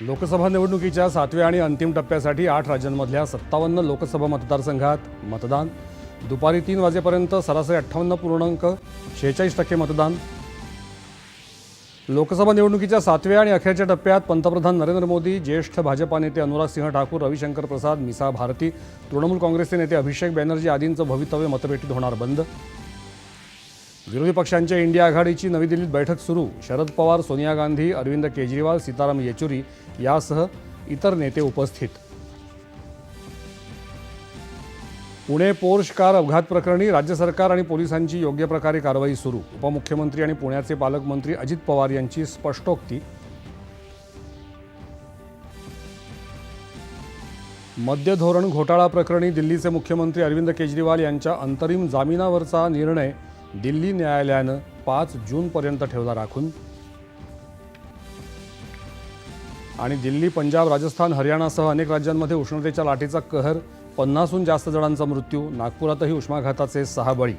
लोकसभा निवडणुकीच्या सातव्या आणि अंतिम टप्प्यासाठी आठ राज्यांमधल्या सत्तावन्न लोकसभा मतदारसंघात मतदान. दुपारी तीन वाजेपर्यंत सरासरी अठ्ठावन्न पूर्णांक शेहेचाळीस टक्के मतदान. लोकसभा निवडणुकीच्या सातव्या आणि अखेरच्या टप्प्यात पंतप्रधान नरेंद्र मोदी ज्येष्ठ भाजपा नेते अनुराग सिंह ठाकूर रविशंकर प्रसाद मिसा भारती तृणमूल काँग्रेसचे नेते अभिषेक बॅनर्जी आदींचं भवितव्य मतपेटीत होणार बंद. विरोधी पक्षांच्या इंडिया आघाडीची नवी दिल्लीत बैठक सुरू. शरद पवार सोनिया गांधी अरविंद केजरीवाल सीताराम येचुरी यासह इतर नेते उपस्थित. पुणे पोर्श कार अपघात प्रकरणी राज्य सरकार आणि पोलिसांची योग्य प्रकारे कारवाई सुरू. उपमुख्यमंत्री आणि पुण्याचे पालकमंत्री अजित पवार यांची स्पष्टोक्ती. मद्य धोरण घोटाळा प्रकरणी दिल्लीचे मुख्यमंत्री अरविंद केजरीवाल यांच्या अंतरिम जामिनावरचा निर्णय दिल्ली न्यायालयानं पाच जूनपर्यंत ठेवला राखून. आणि दिल्ली पंजाब राजस्थान हरियाणासह अनेक राज्यांमध्ये उष्णतेच्या लाटेचा कहर पन्नासहून जास्त जणांचा मृत्यू नागपुरातही उष्माघाताचे सहा बळी